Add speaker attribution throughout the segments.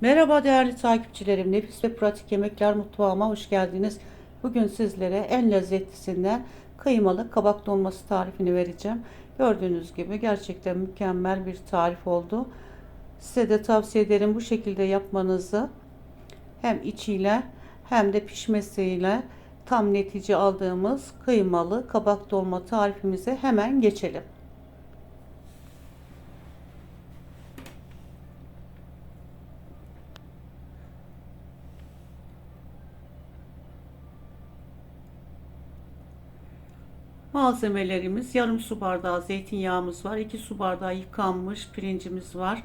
Speaker 1: Merhaba değerli takipçilerim. Nefis ve pratik yemekler mutfağıma hoş geldiniz. Bugün sizlere en lezzetlisinden kıymalı kabak dolması tarifini vereceğim. Gördüğünüz gibi gerçekten mükemmel bir tarif oldu. Size de tavsiye ederim bu şekilde yapmanızı. Hem içiyle hem de pişmesiyle tam netice aldığımız kıymalı kabak dolma tarifimize hemen geçelim. Malzemelerimiz yarım su bardağı zeytinyağımız var. 2 su bardağı yıkanmış pirincimiz var.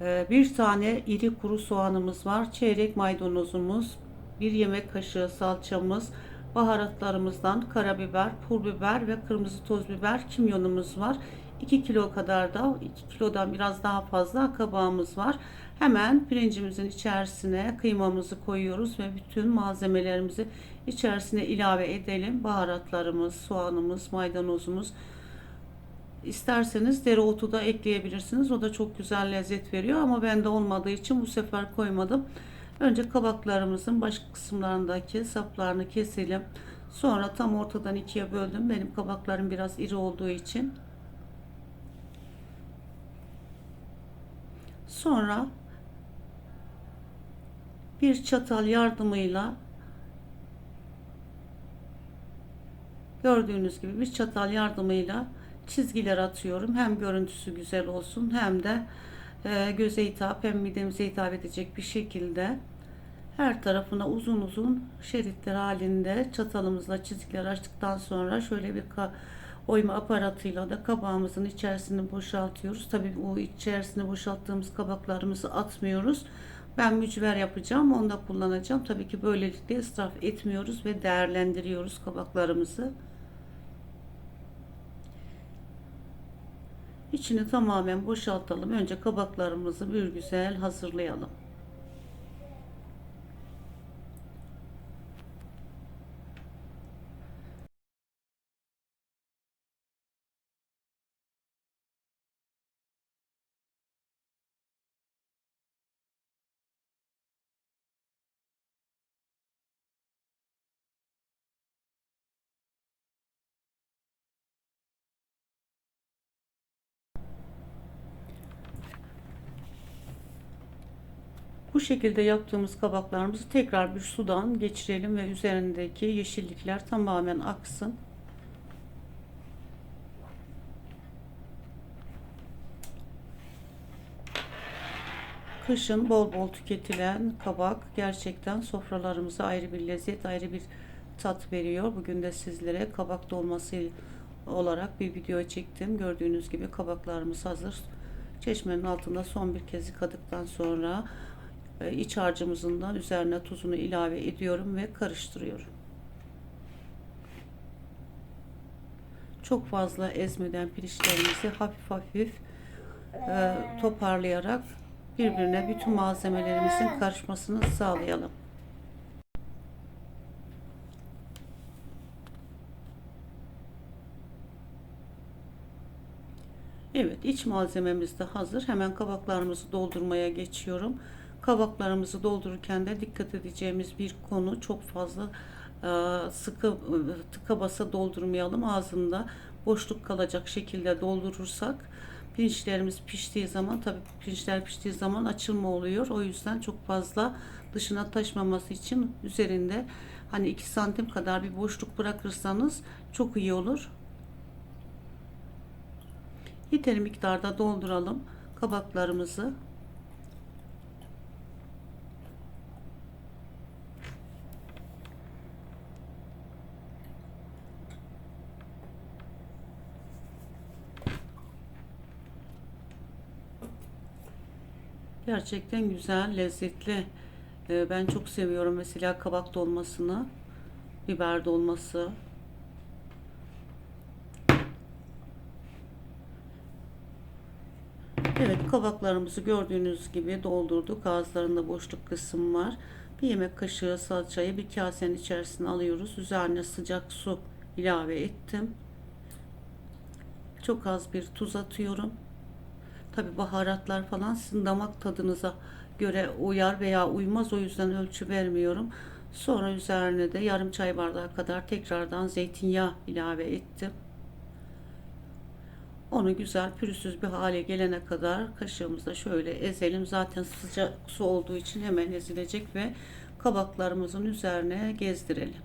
Speaker 1: Ee, Bir tane iri kuru soğanımız var. Çeyrek maydanozumuz, bir yemek kaşığı salçamız, baharatlarımızdan karabiber, pul biber ve kırmızı toz biber, kimyonumuz var. 2 kilo kadar da 2 kilodan biraz daha fazla kabağımız var. Hemen pirincimizin içerisine kıymamızı koyuyoruz ve bütün malzemelerimizi içerisine ilave edelim. Baharatlarımız, soğanımız, maydanozumuz. İsterseniz dereotu da ekleyebilirsiniz. O da çok güzel lezzet veriyor ama bende olmadığı için bu sefer koymadım. Önce kabaklarımızın baş kısımlarındaki saplarını keselim. Sonra tam ortadan ikiye böldüm. Benim kabaklarım biraz iri olduğu için. Sonra bir çatal yardımıyla gördüğünüz gibi bir çatal yardımıyla çizgiler atıyorum. Hem görüntüsü güzel olsun hem de e, göze hitap hem midemize hitap edecek bir şekilde her tarafına uzun uzun şeritler halinde çatalımızla çizgiler açtıktan sonra şöyle bir oyma aparatıyla da kabağımızın içerisini boşaltıyoruz. Tabii o içerisine boşalttığımız kabaklarımızı atmıyoruz. Ben mücver yapacağım. Onu da kullanacağım. Tabii ki böylelikle israf etmiyoruz ve değerlendiriyoruz kabaklarımızı. İçini tamamen boşaltalım. Önce kabaklarımızı bir güzel hazırlayalım. Bu şekilde yaptığımız kabaklarımızı tekrar bir sudan geçirelim ve üzerindeki yeşillikler tamamen aksın. Kışın bol bol tüketilen kabak gerçekten sofralarımıza ayrı bir lezzet, ayrı bir tat veriyor. Bugün de sizlere kabak dolması olarak bir video çektim. Gördüğünüz gibi kabaklarımız hazır. Çeşmenin altında son bir kez yıkadıktan sonra iç harcımızın da üzerine tuzunu ilave ediyorum ve karıştırıyorum. Çok fazla ezmeden pirinçlerimizi hafif hafif e, toparlayarak birbirine bütün malzemelerimizin karışmasını sağlayalım. Evet iç malzememiz de hazır. Hemen kabaklarımızı doldurmaya geçiyorum. Kabaklarımızı doldururken de dikkat edeceğimiz bir konu çok fazla e, sıkı tıka basa doldurmayalım. Ağzında boşluk kalacak şekilde doldurursak pirinçlerimiz piştiği zaman tabii pirinçler piştiği zaman açılma oluyor. O yüzden çok fazla dışına taşmaması için üzerinde hani 2 santim kadar bir boşluk bırakırsanız çok iyi olur. Yeteri miktarda dolduralım kabaklarımızı. Gerçekten güzel, lezzetli. Ee, ben çok seviyorum mesela kabak dolmasını, biber dolması. Evet, kabaklarımızı gördüğünüz gibi doldurduk. Ağızlarında boşluk kısım var. Bir yemek kaşığı salçayı bir kasenin içerisine alıyoruz. Üzerine sıcak su ilave ettim. Çok az bir tuz atıyorum. Tabi baharatlar falan sizin damak tadınıza göre uyar veya uymaz o yüzden ölçü vermiyorum. Sonra üzerine de yarım çay bardağı kadar tekrardan zeytinyağı ilave ettim. Onu güzel pürüzsüz bir hale gelene kadar kaşığımızda şöyle ezelim. Zaten sıcak su olduğu için hemen ezilecek ve kabaklarımızın üzerine gezdirelim.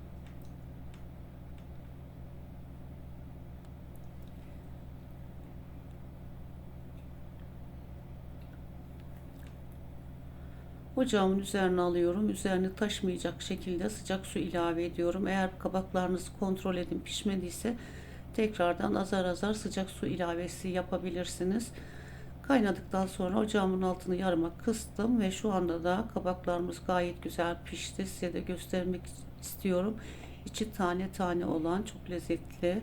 Speaker 1: Ocağımın üzerine alıyorum. Üzerine taşmayacak şekilde sıcak su ilave ediyorum. Eğer kabaklarınızı kontrol edin pişmediyse tekrardan azar azar sıcak su ilavesi yapabilirsiniz. Kaynadıktan sonra ocağımın altını yarıma kıstım ve şu anda da kabaklarımız gayet güzel pişti. Size de göstermek istiyorum. İçi tane tane olan çok lezzetli.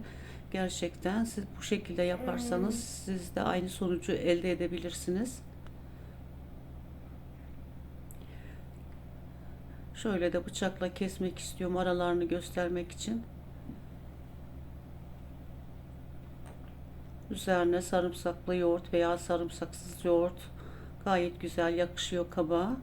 Speaker 1: Gerçekten siz bu şekilde yaparsanız siz de aynı sonucu elde edebilirsiniz. Şöyle de bıçakla kesmek istiyorum aralarını göstermek için. Üzerine sarımsaklı yoğurt veya sarımsaksız yoğurt gayet güzel yakışıyor kabağa.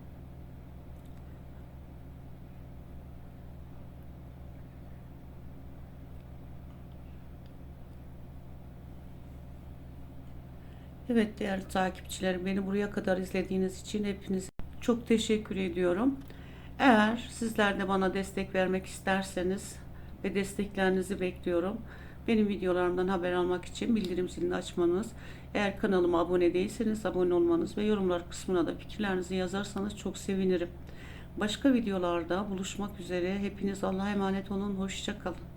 Speaker 1: Evet değerli takipçilerim beni buraya kadar izlediğiniz için hepinize çok teşekkür ediyorum. Eğer sizler de bana destek vermek isterseniz ve desteklerinizi bekliyorum. Benim videolarımdan haber almak için bildirim zilini açmanız, eğer kanalıma abone değilseniz abone olmanız ve yorumlar kısmına da fikirlerinizi yazarsanız çok sevinirim. Başka videolarda buluşmak üzere. Hepiniz Allah'a emanet olun. Hoşça kalın.